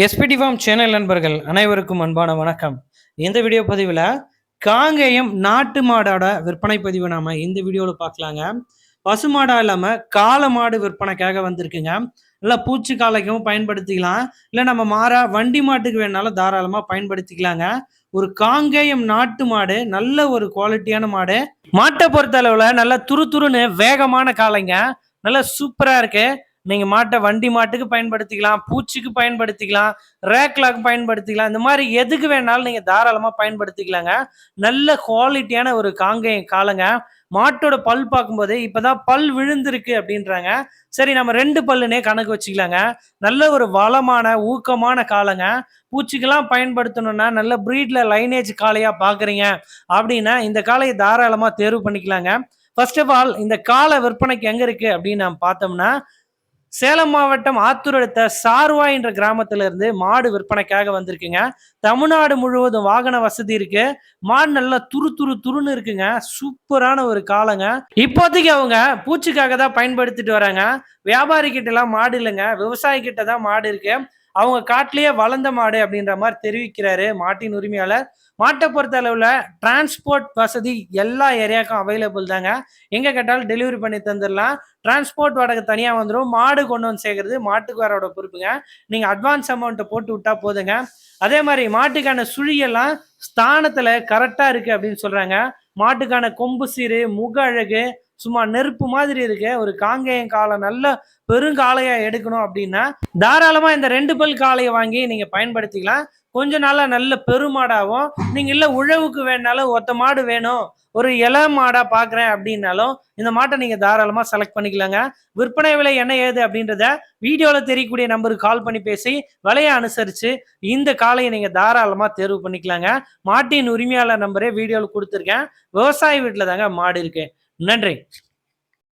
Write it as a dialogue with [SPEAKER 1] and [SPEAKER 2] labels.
[SPEAKER 1] SPD form channel நண்பர்கள் அனைவருக்கும் அன்பான வணக்கம். இந்த வீடியோ பதிவில் காங்கேயம் நாட்டு மாடோட விற்பனை பதிவு நாம் இந்த வீடியோவில் பார்க்கலாங்க. பசு மாடா இல்லாமல் காளை மாடு விற்பனைக்காக வந்திருக்குங்க. இல்லை பூச்சி காலைக்கும் பயன்படுத்திக்கலாம். இல்லை நம்ம மாறா வண்டி மாட்டுக்கு வேணாலும் தாராளமாக பயன்படுத்திக்கலாங்க. ஒரு காங்கேயம் நாட்டு மாடு நல்ல ஒரு குவாலிட்டியான மாடு. மாட்டை பொறுத்த அளவில் நல்ல துரு துருன்னு வேகமான காளைங்க. நல்லா சூப்பராக இருக்குது நீங்க மாட்டை வண்டி மாட்டுக்கு பயன்படுத்திக்கலாம் பூச்சிக்கு பயன்படுத்திக்கலாம் ரேக்லாக்கு பயன்படுத்திக்கலாம் இந்த மாதிரி எதுக்கு வேணாலும் நீங்க தாராளமா பயன்படுத்திக்கலாங்க. நல்ல குவாலிட்டியான ஒரு காங்கேயம் காலங்க மாட்டோட பல் பார்க்கும்போது இப்போதான் பல் விழுந்திருக்கு அப்படின்றாங்க. சரி நம்ம ரெண்டு பல்லுனே கணக்கு வச்சுக்கலாங்க. நல்ல ஒரு வளமான ஊக்கமான காலங்க பூச்சிக்கெல்லாம் பயன்படுத்தணும்னா நல்ல ப்ரீட்ல லைனேஜ் காளையா பாக்குறீங்க அப்படின்னா இந்த காளையை தாராளமா தேர்வு பண்ணிக்கலாங்க. ஃபர்ஸ்ட் ஆஃப் ஆல் இந்த காலை விற்பனைக்கு எங்க இருக்கு அப்படின்னு நம்ம பார்த்தோம்னா சேலம் மாவட்டம் ஆத்தூர் அடுத்த சார்வா என்ற கிராமத்துல இருந்து மாடு விற்பனைக்காக வந்திருக்குங்க. தமிழ்நாடு முழுவதும் வாகன வசதி இருக்கு. மாடு நல்லா துரு துரு துருன்னு இருக்குங்க. சூப்பரான ஒரு காலங்க இப்போதைக்கு அவங்க பூச்சிக்காக தான் பயன்படுத்திட்டு வராங்க. வியாபாரி கிட்ட எல்லாம் மாடு இல்லைங்க. விவசாயி கிட்ட தான் மாடு இருக்கு. அவங்க காட்டிலேயே வளர்ந்த மாடு அப்படின்ற மாதிரி தெரிவிக்கிறாரு மாட்டின் உரிமையாளர். மாட்டை பொறுத்த அளவில் டிரான்ஸ்போர்ட் வசதி எல்லா ஏரியாவுக்கும் அவைலபிள் தாங்க. எங்கே கேட்டாலும் டெலிவரி பண்ணி தந்துடலாம். டிரான்ஸ்போர்ட் வாடகை தனியாக வந்துடும் மாடு கொண்டு வந்து சேர்க்கறது மாட்டுக்காரோட பொறுப்புங்க. நீங்கள் அட்வான்ஸ் அமௌண்ட்டை போட்டு விட்டா போதுங்க. அதே மாதிரி மாட்டுக்கான சுழியெல்லாம் ஸ்தானத்தில் கரெக்டாக இருக்குது அப்படின்னு சொல்கிறாங்க மாட்டுக்கான கொம்பு சீரு முக அழகு சும்மா நெருப்பு மாதிரி இருக்கு. ஒரு காங்கேயம் காலை நல்ல பெருங்காளையா எடுக்கணும் அப்படின்னா தாராளமா இந்த ரெண்டு பல் காளையை வாங்கி நீங்க பயன்படுத்திக்கலாம். கொஞ்ச நாளா நல்ல பெருமாடாவும் நீங்க இல்ல உழவுக்கு வேணாலும் ஒத்த மாடு வேணும். ஒரு இள மாடா பாக்குறேன் அப்படின்னாலும் இந்த மாட்டை நீங்க தாராளமா செலக்ட் பண்ணிக்கலாங்க. விற்பனை விலை என்ன ஏது அப்படின்றத வீடியோல தெரியக்கூடிய நம்பருக்கு கால் பண்ணி பேசி விலையை அனுசரிச்சு இந்த காளையை நீங்க தாராளமா தேர்வு பண்ணிக்கலாங்க. மாட்டின் உரிமையாளர் நம்பரே வீடியோவில் கொடுத்துருக்கேன். விவசாய வீட்டில் தாங்க மாடு இருக்கு. நன்றி.